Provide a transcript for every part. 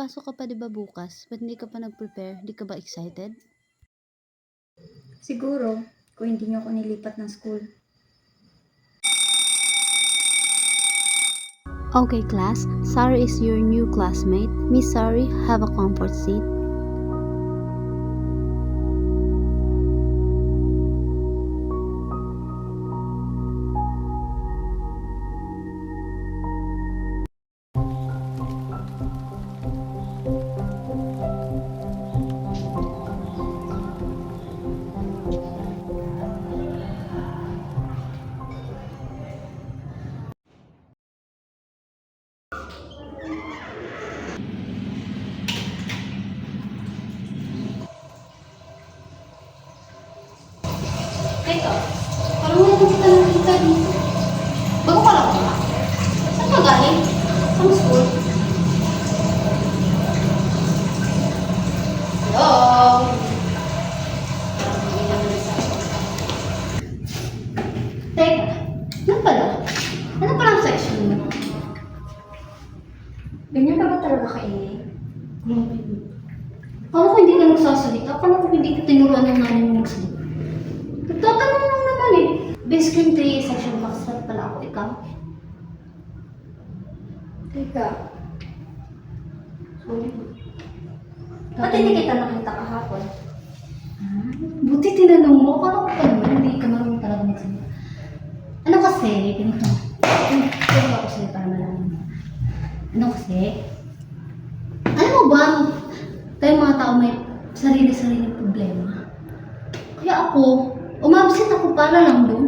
pasok ka pa 'di ba bukas? Ba't hindi ka pa nag-prepare? Di ka ba excited? Siguro, kung hindi niyo ako nilipat ng school. Okay, class. Sarah is your new classmate. Miss Sari, have a comfort seat. Teka, 3 section pastor pala ako. Ikaw? Teka, Sorry. ba't hindi kita nakita kahapon? Ah, Buti tinanong mo. Paano ko naman? Hindi ka marunong talaga magsalita. Ano kasi? Ganito. Ito ako sa'yo para malaman mo. Ano kasi? Alam mo ba? Tayo mga tao may sarili-sarili problema. Kaya ako, umabsent ako para lang doon.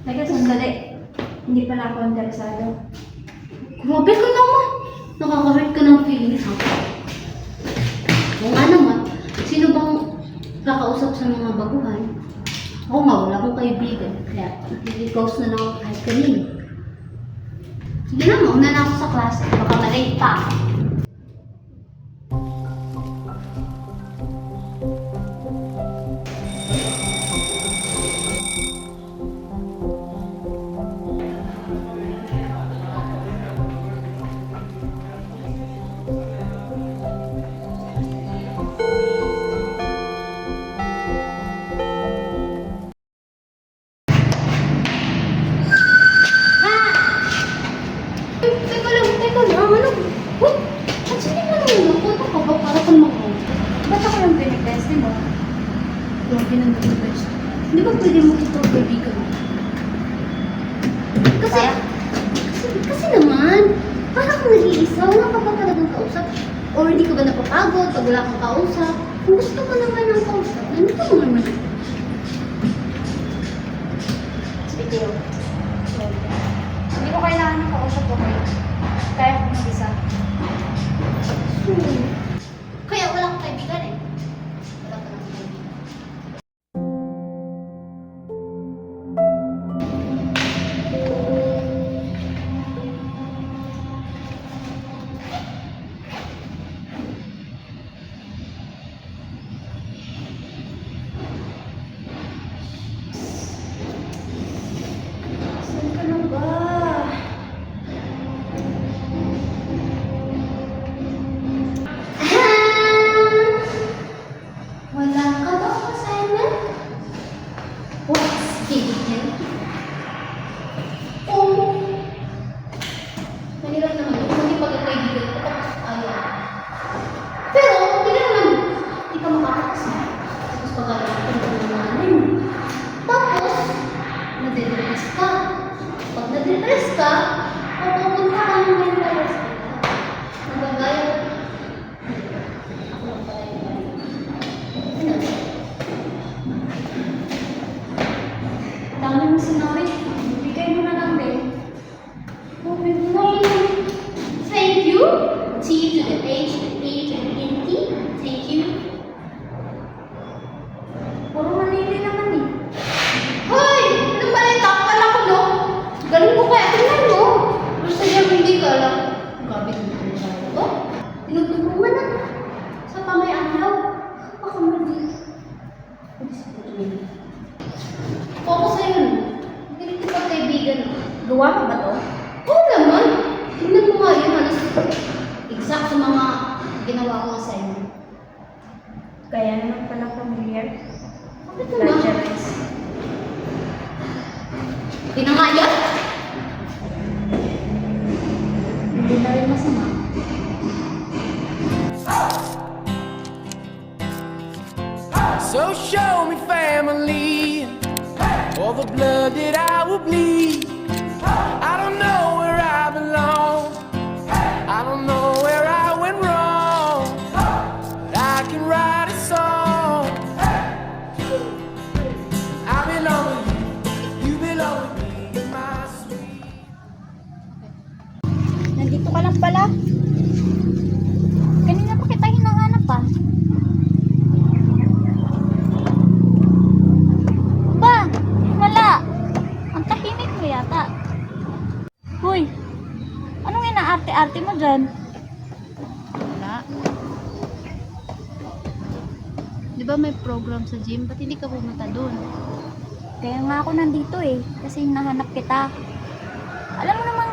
Teka, sandali. Hindi pala ako interesado. Grabe ka naman. Nakaka-hurt ka ng feelings, ha? Oo nga naman. Sino bang kakausap sa mga baguhan? Ako nga, wala akong kaibigan. Kaya, nag-ghost na lang ako kahit kanino. Sige na, mauna na ako sa klase. Baka malate pa. Ha! Yung pinitest mo? Grabe ng the best. Hindi ba pwede mo ito kaibigan? Kasi, kasi, kasi naman, parang kang nag-iisa, wala ka ba talagang kausap? Or hindi ka ba napapagod pag wala kang kausap? Kung gusto mo naman ng kausap, nandito mo naman. Sige. Hindi ko kailangan ng kausap ko kayo. Kaya ko mag-isa. Hmm. Isa sa mga ginawa ko assignment. Kaya naman pala familiar. Bakit naman? Plagiarize. Pinangaya? Hindi na rin masama. So show me family, all the blood that I will bleed. I don't know where anong inaarte-arte mo dyan? Wala. Di ba may program sa gym? Ba't hindi ka pumunta doon? Kaya nga ako nandito eh, kasi hinahanap kita. Alam mo namang,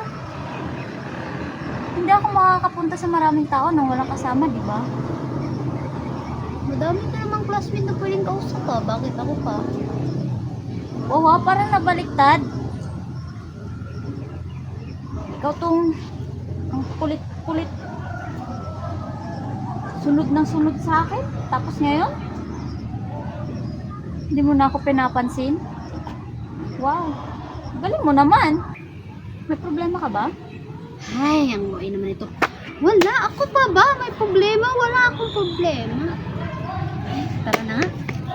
hindi ako makakapunta sa maraming tao nang walang kasama, di ba? Madami ka namang classmate na pwedeng kausap ka. Bakit ako pa? Oo, parang nabaliktad. Ikaw tong ang kulit-kulit sunod ng sunod sa akin. Tapos ngayon, hindi mo na ako pinapansin. Wow, galing mo naman. May problema ka ba? Ay, ang buhay naman ito. Wala, ako pa ba? May problema? Wala akong problema. Ay, tara na nga.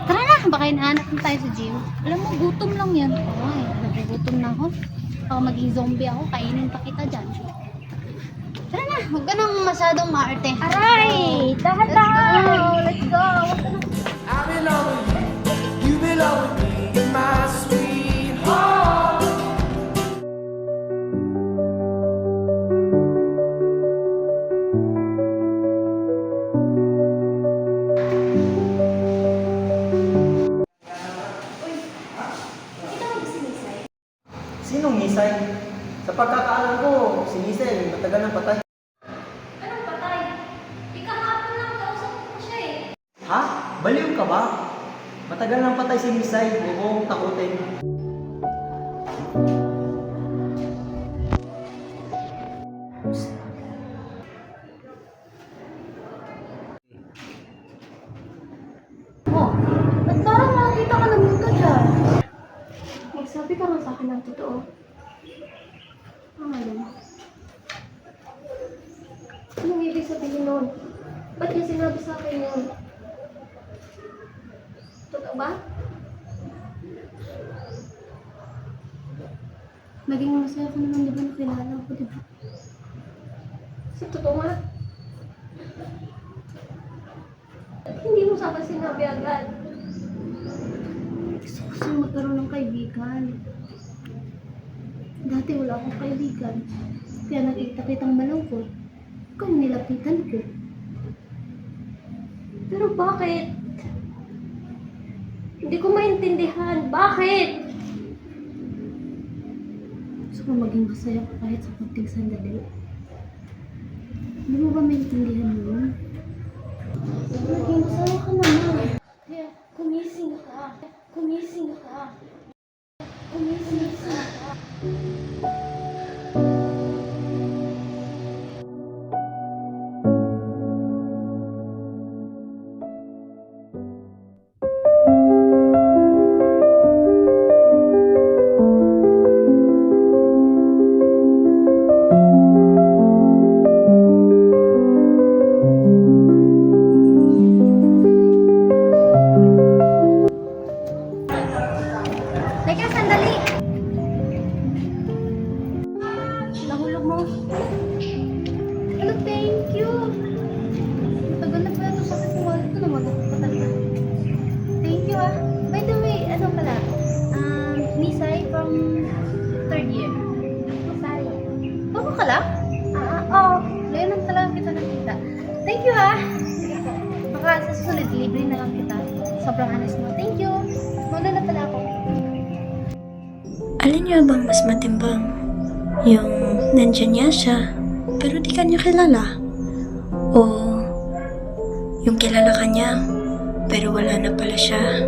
Tara na, baka hinahanap na tayo sa gym. Alam mo, gutom lang yan. Ay, nagugutom na ako. Baka maging zombie ako, kainin pa kita dyan. Tara na, huwag ka nang masyadong maarte. Aray! Dahan-dahan! Let's go! I belong with you, you belong with me, my sweetheart. Sinong Nisay? Sa pagkakaalam ko, si Nisay matagal ng patay. Anong patay? Ikahapon lang kausap ko siya eh. Ha? Baliw ka ba? Patay si Nisay, huwag takutin. Oh, ba't parang nakakita ka ng multo dyan? Magsabi ka sa akin ng totoo. Ang alam mo. Anong ibig sabihin nun? Ba't niya sinabi sa akin yun? Totoo ba? Naging masaya ka naman, di ba, nakilala ko, di ba? Sa totoo nga? Hindi mo sa akin sinabi agad? Gusto ko kasi magkaroon ng kaibigan. Dati wala akong kaibigan. Kaya nakita kitang malungkot. Ikaw nilapitan ko. Pero bakit? Hindi ko maintindihan. Bakit? Gusto ko maging masaya ka kahit sa konting sandali. Hindi mo ba maintindihan yun? Naging masaya ka naman. Kumising ka. Kumising ka. Kumising ka. Sobrang honest mo. Thank you! Muna na pala ako. Alin niyo bang mas matimbang? Yung nandyan niya siya, pero di ka niya kilala. O yung kilala ka niya, pero wala na pala siya.